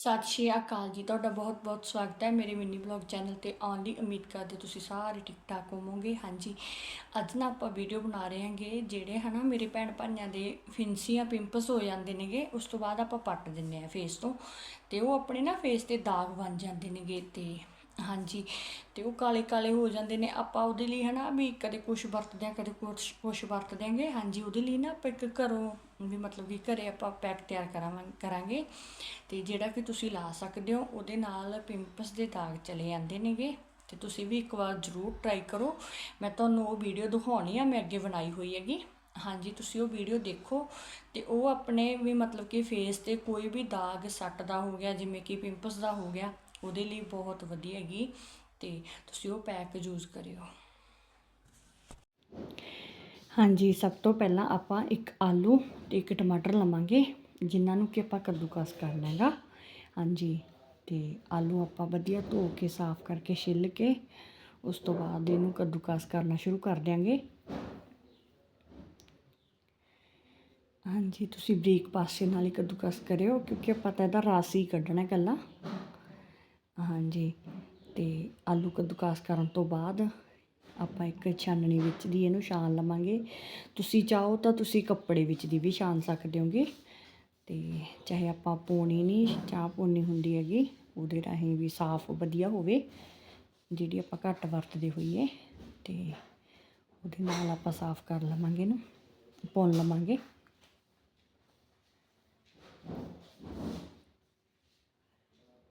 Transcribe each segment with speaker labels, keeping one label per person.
Speaker 1: ਸਤਿ ਸ਼੍ਰੀ ਅਕਾਲ ਜੀ, ਤੁਹਾਡਾ ਬਹੁਤ ਬਹੁਤ ਸਵਾਗਤ ਹੈ ਮੇਰੇ ਮਿੰਨੀ ਬਲੌਗ ਚੈਨਲ ਤੇ ਆਉਣ ਦੀ ਉਮੀਦ ਕਰਦੇ ਤੁਸੀਂ ਸਾਰੇ ਠੀਕ ਠਾਕ ਹੋਵੋਗੇ। ਹਾਂਜੀ, ਅੱਜ ਨਾ ਆਪਾਂ ਵੀਡੀਓ ਬਣਾ ਰਹੇ ਹਾਂਗੇ ਜਿਹੜੇ ਹਨਾ ਮੇਰੇ ਭੈਣ ਭਾਈਆਂ ਦੇ ਫਿੰਸੀਆਂ ਪਿੰਪਲਸ ਹੋ ਜਾਂਦੇ ਨੇਗੇ, ਉਸ ਤੋਂ ਬਾਅਦ ਆਪਾਂ ਪੱਟ ਦਿੰਨੇ ਆ ਫੇਸ ਤੋਂ ਤੇ ਉਹ ਆਪਣੇ ਨਾ ਫੇਸ ਤੇ ਦਾਗ ਬਣ ਜਾਂਦੇ ਨੇਗੇ ਤੇ ਹਾਂਜੀ, ਤੇ ਉਹ ਕਾਲੇ ਕਾਲੇ ਹੋ ਜਾਂਦੇ ਨੇ। ਆਪਾਂ ਉਹਦੇ ਲਈ ਹਨਾ ਵੀ ਕਦੇ ਕੁਝ ਵਰਤਦੇ ਆ ਕਦੇ ਕੁਝ ਕੁਝ ਵਰਤ ਦਿਆਂਗੇ ਹਾਂਜੀ, ਉਹਦੇ ਲਈ ਨਾ ਆਪਾਂ ਇੱਕ ਘਰੋਂ ਵੀ ਮਤਲਬ ਕਿ ਘਰੇ ਆਪਾਂ ਪੈਕ ਤਿਆਰ ਕਰਾਵਾਂ, ਕਰਾਂਗੇ। ਤੇ ਜਿਹੜਾ ਕਿ ਤੁਸੀਂ ਲਾ ਸਕਦੇ ਹੋ, ਉਹਦੇ ਨਾਲ ਪਿੰਪਲਸ ਦੇ ਦਾਗ ਚਲੇ ਜਾਂਦੇ ਨੇਗੇ। ਤੇ ਤੁਸੀਂ ਵੀ ਇੱਕ ਵਾਰ ਜ਼ਰੂਰ ਟਰਾਈ ਕਰੋ। ਮੈਂ ਤੁਹਾਨੂੰ ਉਹ ਵੀਡੀਓ ਦਿਖਾਉਣੀ ਆ, ਮੈਂ ਅੱਗੇ ਬਣਾਈ ਹੋਈ ਹੈਗੀ। ਹਾਂਜੀ, ਤੁਸੀਂ ਉਹ ਵੀਡੀਓ ਦੇਖੋ ਤੇ ਉਹ ਆਪਣੇ ਵੀ ਮਤਲਬ ਕਿ ਫੇਸ ਤੇ ਕੋਈ ਵੀ ਦਾਗ ਸੱਟ ਦਾ ਹੋ ਗਿਆ, ਜਿਵੇਂ ਕਿ ਪਿੰਪਲਸ ਦਾ ਹੋ ਗਿਆ ਉਹਦੇ ਲਈ ਬਹੁਤ ਵਧੀਆ ਹੈਗੀ, ਤੇ ਤੁਸੀਂ ਉਹ ਪੈਕ ਯੂਜ਼ ਕਰਿਓ। ਹਾਂਜੀ, ਸਭ ਤੋਂ ਪਹਿਲਾਂ ਆਪਾਂ ਇੱਕ ਆਲੂ ਤੇ ਇੱਕ ਟਮਾਟਰ ਲਵਾਂਗੇ, ਜਿਨ੍ਹਾਂ ਨੂੰ ਕਿ ਆਪਾਂ ਕੱਦੂਕਸ ਕਰਨਾ ਹੈਗਾ। ਹਾਂਜੀ, ਤੇ ਆਲੂ ਆਪਾਂ ਵਧੀਆ ਧੋ ਕੇ, ਸਾਫ਼ ਕਰਕੇ ਛਿੱਲ ਕੇ, ਉਸ ਤੋਂ ਬਾਅਦ ਇਹਨੂੰ ਕੱਦੂਕਸ ਕਰਨਾ ਸ਼ੁਰੂ ਕਰ ਦਿਆਂਗੇ। ਹਾਂਜੀ, ਤੁਸੀਂ ਬਰੀਕ ਪਾਸੇ ਨਾਲ ਹੀ ਕੱਦੂਕਸ ਕਰਿਓ, ਕਿਉਂਕਿ ਆਪਾਂ ਤਾਂ ਇਹਦਾ ਰਸ ਹੀ ਕੱਢਣਾ ਇਕੱਲਾ। ਹਾਂਜੀ ਅਤੇ ਆਲੂ ਕੱਦੂਕਾਸ ਕਰਨ ਤੋਂ ਬਾਅਦ ਆਪਾਂ ਇੱਕ ਛਾਨਣੀ ਵਿੱਚ ਦੀ ਇਹਨੂੰ ਛਾਣ ਲਵਾਂਗੇ। ਤੁਸੀਂ ਚਾਹੋ ਤਾਂ ਤੁਸੀਂ ਕੱਪੜੇ ਵਿੱਚ ਦੀ ਵੀ ਛਾਣ ਸਕਦੇ ਹੋਗੇ। ਅਤੇ ਚਾਹੇ ਆਪਾਂ ਪੋਣੀ ਨਹੀਂ, ਚਾਹ ਪੋਣੀ ਹੁੰਦੀ ਹੈਗੀ, ਉਹਦੇ ਰਾਹੀਂ ਵੀ ਸਾਫ਼ ਵਧੀਆ ਹੋਵੇ, ਜਿਹੜੀ ਆਪਾਂ ਘੱਟ ਵਰਤਦੇ ਹੋਈਏ ਅਤੇ ਉਹਦੇ ਨਾਲ ਆਪਾਂ ਸਾਫ਼ ਕਰ ਲਵਾਂਗੇ ਇਹਨੂੰ ਪੁੰਨ ਲਵਾਂਗੇ।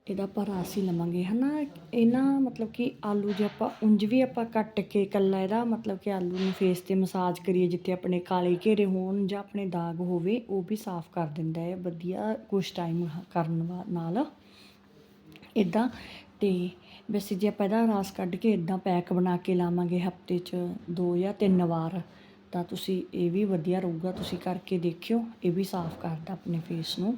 Speaker 1: ਇਹਦਾ ਆਪਾਂ ਰਸ ਹੀ ਲਵਾਂਗੇ ਹੈ ਹਨਾ? ਇਹਨਾਂ ਮਤਲਬ ਕਿ ਆਲੂ ਜੇ ਆਪਾਂ ਉਂਝ ਵੀ ਆਪਾਂ ਕੱਟ ਕੇ ਇਕੱਲਾ ਇਹਦਾ ਮਤਲਬ ਕਿ ਆਲੂ ਨੂੰ ਫੇਸ ਤੇ ਮਸਾਜ ਕਰੀਏ, ਜਿੱਥੇ ਆਪਣੇ ਕਾਲੇ ਘੇਰੇ ਹੋਣ ਜਾਂ ਆਪਣੇ ਦਾਗ ਹੋਵੇ, ਉਹ ਵੀ ਸਾਫ਼ ਕਰ ਦਿੰਦਾ ਹੈ, ਵਧੀਆ ਕੁਛ ਟਾਈਮ ਕਰਨ ਵਾ- ਨਾਲ। ਇਦਾਂ ਤੇ ਵੈਸੇ ਜੇ ਆਪਾਂ ਇਹਦਾ ਰਸ ਕੱਢ ਕੇ ਇਦਾਂ ਪੈਕ ਬਣਾ ਕੇ ਲਾਵਾਂਗੇ ਹਫ਼ਤੇ 'ਚ ਦੋ ਜਾਂ ਤਿੰਨ ਵਾਰ, ਤਾਂ ਤੁਸੀਂ ਇਹ ਵੀ ਵਧੀਆ ਰਹੂਗਾ, ਤੁਸੀਂ ਕਰਕੇ ਦੇਖਿਓ, ਇਹ ਵੀ ਸਾਫ਼ ਕਰਦਾ ਆਪਣੇ ਫੇਸ ਨੂੰ।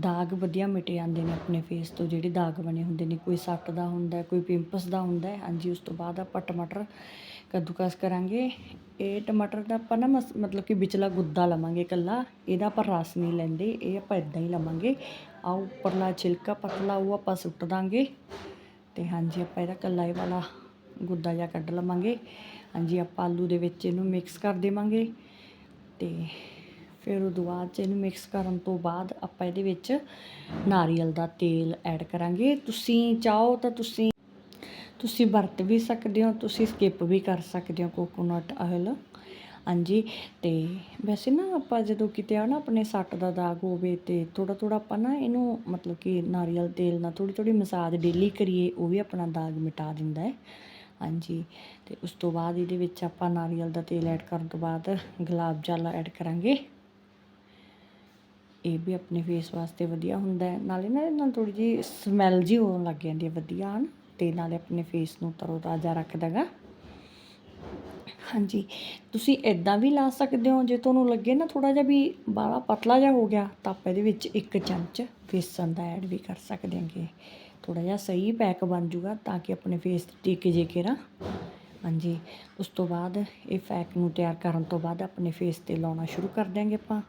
Speaker 1: ਦਾਗ ਵਧੀਆ ਮਿਟ ਜਾਂਦੇ ਨੇ ਆਪਣੇ ਫੇਸ ਤੋਂ, ਜਿਹੜੇ ਦਾਗ ਬਣੇ ਹੁੰਦੇ ਨੇ, ਕੋਈ ਸੱਟ ਦਾ ਹੁੰਦਾ, ਕੋਈ ਪਿੰਪਲਸ ਦਾ ਹੁੰਦਾ ਹਾਂਜੀ, ਉਸ ਤੋਂ ਬਾਅਦ ਆਪਾਂ ਟਮਾਟਰ ਕੱਦੂਕਸ ਕਰਾਂਗੇ। ਇਹ ਟਮਾਟਰ ਦਾ ਆਪਾਂ ਨਾ ਮਸ- ਮਤਲਬ ਕਿ ਵਿਚਲਾ ਗੁੱਦਾ ਲਵਾਂਗੇ ਇਕੱਲਾ, ਇਹਦਾ ਆਪਾਂ ਰਸ ਨਹੀਂ ਲੈਂਦੇ, ਇਹ ਆਪਾਂ ਇਦਾਂ ਹੀ ਲਵਾਂਗੇ। ਆ ਉੱਪਰਲਾ ਛਿਲਕਾ ਪਤਲਾ, ਉਹ ਆਪਾਂ ਸੁੱਟ ਦਾਂਗੇ ਤੇ ਹਾਂਜੀ, ਆਪਾਂ ਇਹਦਾ ਇਕੱਲਾ ਇਹ ਵਾਲਾ ਗੁੱਦਾ ਜਿਹਾ ਕੱਢ ਲਵਾਂਗੇ। ਹਾਂਜੀ, ਆਪਾਂ ਆਲੂ ਦੇ ਵਿੱਚ ਇਹਨੂੰ ਮਿਕਸ ਕਰ ਦੇਵਾਂਗੇ ਤੇ ਫਿਰ ਉਹ ਬਾਅਦ ਚ ਇਹਨੂੰ ਮਿਕਸ ਕਰਨ ਤੋਂ ਬਾਅਦ ਆਪਾਂ ਇਹਦੇ ਵਿੱਚ ਨਾਰੀਅਲ ਦਾ ਤੇਲ ਐਡ ਕਰਾਂਗੇ। ਤੁਸੀਂ ਚਾਹੋ ਤਾਂ ਤੁਸੀਂ ਤੁਸੀਂ ਵਰਤ ਵੀ ਸਕਦੇ ਹੋ, ਤੁਸੀਂ ਸਕਿਪ ਵੀ ਕਰ ਸਕਦੇ ਹੋ ਕੋਕੋਨਟ ਆਇਲ ਹਾਂਜੀ, ਤੇ ਵੈਸੇ ਨਾ ਆਪਾਂ ਜਦੋਂ ਕਿਤੇ ਆ ਨਾ ਆਪਣੇ ਸੱਟ ਦਾ ਦਾਗ ਹੋਵੇ ਤੇ ਥੋੜਾ ਥੋੜਾ ਆਪਾਂ ਨਾ ਇਹਨੂੰ ਮਤਲਬ ਕਿ ਨਾਰੀਅਲ ਤੇਲ ਨਾਲ ਥੋੜੀ ਥੋੜੀ ਮਸਾਜ ਡੇਲੀ ਕਰੀਏ, ਉਹ ਵੀ ਆਪਣਾ ਦਾਗ ਮਿਟਾ ਦਿੰਦਾ ਹੈ। ਹਾਂਜੀ, ਤੇ ਉਸ ਤੋਂ ਬਾਅਦ ਇਹਦੇ ਵਿੱਚ ਆਪਾਂ ਨਾਰੀਅਲ ਦਾ ਤੇਲ ਐਡ ਕਰਨ ਤੋਂ ਬਾਅਦ ਗੁਲਾਬ ਜਲ ਐਡ ਕਰਾਂਗੇ। ਇਹ ਵੀ ਆਪਣੇ ਫੇਸ ਵਾਸਤੇ ਵਧੀਆ ਹੁੰਦਾ ਨਾਲੇ ਨਾ ਇਹਦੇ ਨਾਲ ਥੋੜ੍ਹੀ ਜਿਹੀ ਸਮੈਲ ਜੀ ਹੋਣ ਲੱਗ ਜਾਂਦੀ ਹੈ ਵਧੀਆ, ਹਨ? ਅਤੇ ਨਾਲੇ ਆਪਣੇ ਫੇਸ ਨੂੰ ਤਰੋ ਤਾਜ਼ਾ ਰੱਖਦਾ ਗਾ। ਹਾਂਜੀ। ਤੁਸੀਂ ਇਦਾਂ ਵੀ ਲਾ ਸਕਦੇ ਹੋ, ਜੇ ਤੁਹਾਨੂੰ ਲੱਗੇ ਨਾ ਥੋੜਾ ਜਿਹਾ ਵੀ ਬਾਲਾ ਪਤਲਾ ਜਿਹਾ ਹੋ ਗਿਆ, ਤਾਂ ਆਪਾਂ ਇਹਦੇ ਵਿੱਚ ਇੱਕ ਚਮਚ ਬੇਸਨ ਦਾ ਐਡ ਵੀ ਕਰ ਸਕਦੇ ਹਾਂਗੇ। ਥੋੜਾ ਜਿਹਾ ਸਹੀ ਪੈਕ ਬਣ ਜੂਗਾ ਤਾਂ ਕਿ ਆਪਣੇ ਫੇਸ ਤੇ ਟਿਕ ਜੇ ਕੇ ਹਾਂਜੀ। ਉਸ ਤੋਂ ਬਾਅਦ ਇਹ ਪੈਕ ਨੂੰ ਤਿਆਰ ਕਰਨ ਤੋਂ ਬਾਅਦ ਆਪਣੇ ਫੇਸ ਤੇ ਲਾਉਣਾ ਸ਼ੁਰੂ ਕਰ ਦਿਆਂਗੇ ਆਪਾਂ।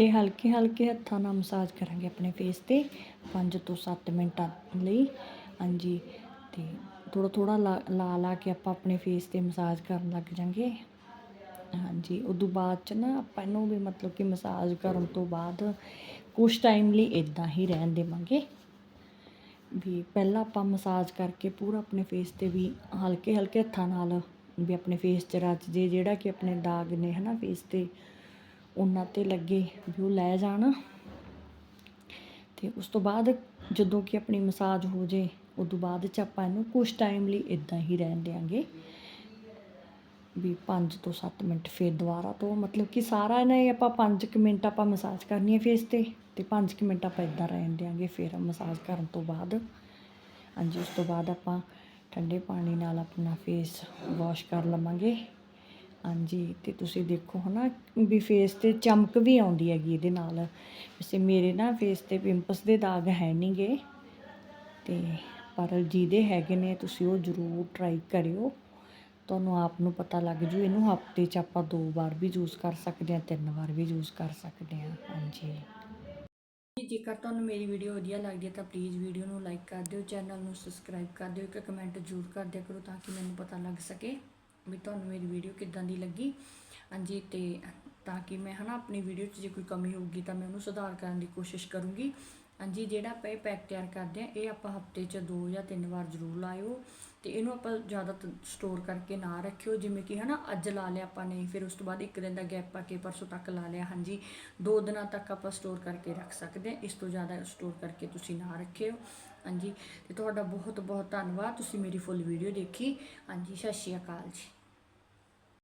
Speaker 1: ਤੇ ਹਲਕੇ ਹਲਕੇ ਹੱਥਾਂ ਨਾਲ ਮਸਾਜ ਕਰਾਂਗੇ ਆਪਣੇ ਫੇਸ ਤੇ 5 ਤੋਂ 7 ਮਿੰਟਾਂ ਲਈ। ਹਾਂਜੀ, ਤੇ ਥੋੜਾ ਥੋੜਾ ਲਾ ਲਾ ਕੇ ਆਪਾਂ ਆਪਣੇ ਫੇਸ ਤੇ ਮਸਾਜ ਕਰਨ ਲੱਗ ਜਾਾਂਗੇ। ਹਾਂਜੀ, ਉਦੋਂ ਬਾਅਦ ਚ ਨਾ ਆਪਾਂ ਇਹਨੂੰ ਵੀ ਮਤਲਬ ਕਿ ਮਸਾਜ ਕਰਨ ਤੋਂ ਬਾਅਦ ਕੁਝ ਟਾਈਮ ਲਈ ਇਦਾਂ ਹੀ ਰਹਿਣ ਦੇਵਾਂਗੇ। ਵੀ ਪਹਿਲਾਂ ਆਪਾਂ ਮਸਾਜ ਕਰਕੇ ਪੂਰਾ ਆਪਣੇ ਫੇਸ ਤੇ ਵੀ ਹਲਕੇ ਹਲਕੇ ਹੱਥਾਂ ਨਾਲ ਵੀ ਆਪਣੇ ਫੇਸ 'ਚ ਰਚ ਜੇ, ਜਿਹੜਾ ਕਿ ਆਪਣੇ ਦਾਗ ਨੇ, ਹਨਾ ਫੇਸ ਤੇ ਉਹਨਾਂ ਤੇ ਲੱਗੇ ਵੀ ਉਹ ਲੈ ਜਾਣਾ। ਤੇ ਉਸ ਤੋਂ ਬਾਅਦ ਜਦੋਂ ਕਿ ਆਪਣੀ ਮਸਾਜ ਹੋ ਜੇ, ਉਦੋਂ ਬਾਅਦ ਚ ਆਪਾਂ ਇਹਨੂੰ ਕੁਝ ਟਾਈਮ ਲਈ ਇਦਾਂ ਹੀ ਰਹਿਣ ਦੇਾਂਗੇ ਵੀ 5 ਤੋਂ 7 ਮਿੰਟ ਫਿਰ ਦੁਬਾਰਾ ਤੋਂ, ਮਤਲਬ ਕਿ ਸਾਰਾ ਇਹਨਾਂ ਹੀ ਆਪਾਂ 5 ਕੁ ਮਿੰਟ ਆਪਾਂ ਮਸਾਜ ਕਰਨੀ ਹੈ ਫੇਸ ਤੇ ਤੇ 5 ਕੁ ਮਿੰਟ ਆਪਾਂ ਇਦਾਂ ਰਹਿਣ ਦੇਾਂਗੇ ਫਿਰ ਮਸਾਜ ਕਰਨ ਤੋਂ ਬਾਅਦ। ਹਾਂਜੀ, ਉਸ ਤੋਂ ਬਾਅਦ ਆਪਾਂ ਠੰਡੇ ਪਾਣੀ ਨਾਲ ਆਪਣਾ ਫੇਸ ਵਾਸ਼ ਕਰ ਲਵਾਂਗੇ। ਹਾਂਜੀ, ਤੇ ਤੁਸੀਂ ਦੇਖੋ ਹਨਾ, ਵੀ ਫੇਸ ਤੇ ਚਮਕ ਵੀ ਆਉਂਦੀ ਹੈਗੀ ਇਹਦੇ ਨਾਲ। ਵੈਸੇ ਮੇਰੇ ਨਾ ਫੇਸ ਤੇ ਪਿੰਪਲਸ ਦੇ ਦਾਗ ਹੈ ਨਹੀਂਗੇ ਤੇ ਪਰ ਜਿਹਦੇ ਹੈਗੇ ਨੇ, ਤੁਸੀਂ ਉਹ ਜ਼ਰੂਰ ਟਰਾਈ ਕਰਿਓ। ਤੁਹਾਨੂੰ ਆਪ ਨੂੰ ਪਤਾ ਲੱਗ ਜੂ, ਇਹਨੂੰ ਹਫ਼ਤੇ 'ਚ ਆਪਾਂ ਦੋ ਵਾਰ ਵੀ ਯੂਜ਼ ਕਰ ਸਕਦੇ ਹਾਂ, ਤਿੰਨ ਵਾਰ ਵੀ ਯੂਜ਼ ਕਰ ਸਕਦੇ ਹਾਂ। ਹਾਂਜੀ। ਜੇਕਰ ਤੁਹਾਨੂੰ ਮੇਰੀ ਵੀਡੀਓ ਵਧੀਆ ਲੱਗਦੀ ਹੈ ਤਾਂ ਪਲੀਜ਼ ਵੀਡੀਓ ਨੂੰ ਲਾਈਕ ਕਰ ਦਿਓ ਚੈਨਲ ਨੂੰ ਸਬਸਕ੍ਰਾਈਬ ਕਰ ਦਿਓ, ਇੱਕ ਕਮੈਂਟ ਜ਼ਰੂਰ ਕਰ ਦਿਆ ਕਰੋ ਤਾਂ ਕਿ ਮੈਨੂੰ ਪਤਾ ਲੱਗ ਸਕੇ। ਵੀ ਤੁਹਾਨੂੰ ਮੇਰੀ ਵੀਡੀਓ ਕਿੱਦਾਂ ਦੀ ਲੱਗੀ? ਹਾਂਜੀ, ਤੇ ਤਾਂ ਕਿ ਮੈਂ ਹਨਾ ਆਪਣੀ ਵੀਡੀਓ 'ਚ ਜੇ ਕੋਈ ਕਮੀ ਹੋਊਗੀ ਤਾਂ ਮੈਂ ਉਹਨੂੰ ਸੁਧਾਰ ਕਰਨ ਦੀ ਕੋਸ਼ਿਸ਼ ਕਰੂੰਗੀ। ਹਾਂਜੀ, ਜਿਹੜਾ ਆਪਾਂ ਇਹ ਪੈਕ ਤਿਆਰ ਕਰਦੇ ਆ ਇਹ ਆਪਾਂ ਹਫ਼ਤੇ 'ਚ ਦੋ ਜਾਂ ਤਿੰਨ ਵਾਰ ਜ਼ਰੂਰ ਲਾਇਓ ਤੇ ਇਹਨੂੰ ਆਪਾਂ ਜ਼ਿਆਦਾ ਸਟੋਰ ਕਰਕੇ ਨਾ ਰੱਖਿਓ, ਜਿਵੇਂ ਕਿ ਹਨਾ ਅੱਜ ਲਾ ਲਿਆ ਆਪਾਂ ਨੇ, ਫਿਰ ਉਸ ਤੋਂ ਬਾਅਦ ਇੱਕ ਦਿਨ ਦਾ ਗੈਪ ਪਾ ਕੇ ਪਰਸੋਂ ਤੱਕ ਲਾ ਲਿਆ, ਹਾਂਜੀ। ਦੋ ਦਿਨਾਂ ਤੱਕ ਆਪਾਂ ਸਟੋਰ ਕਰਕੇ ਰੱਖ ਸਕਦੇ ਆ ਇਸ ਤੋਂ ਜ਼ਿਆਦਾ ਸਟੋਰ ਕਰਕੇ ਤੁਸੀਂ ਨਾ ਰੱਖਿਓ, ਹਾਂਜੀ। ਤੇ ਤੁਹਾਡਾ ਬਹੁਤ ਬਹੁਤ ਧੰਨਵਾਦ, ਤੁਸੀਂ ਮੇਰੀ ਫੁੱਲ ਵੀਡੀਓ ਦੇਖੀ, ਹਾਂਜੀ, ਸਤਿ ਸ਼੍ਰੀ ਅਕਾਲ ਜੀ।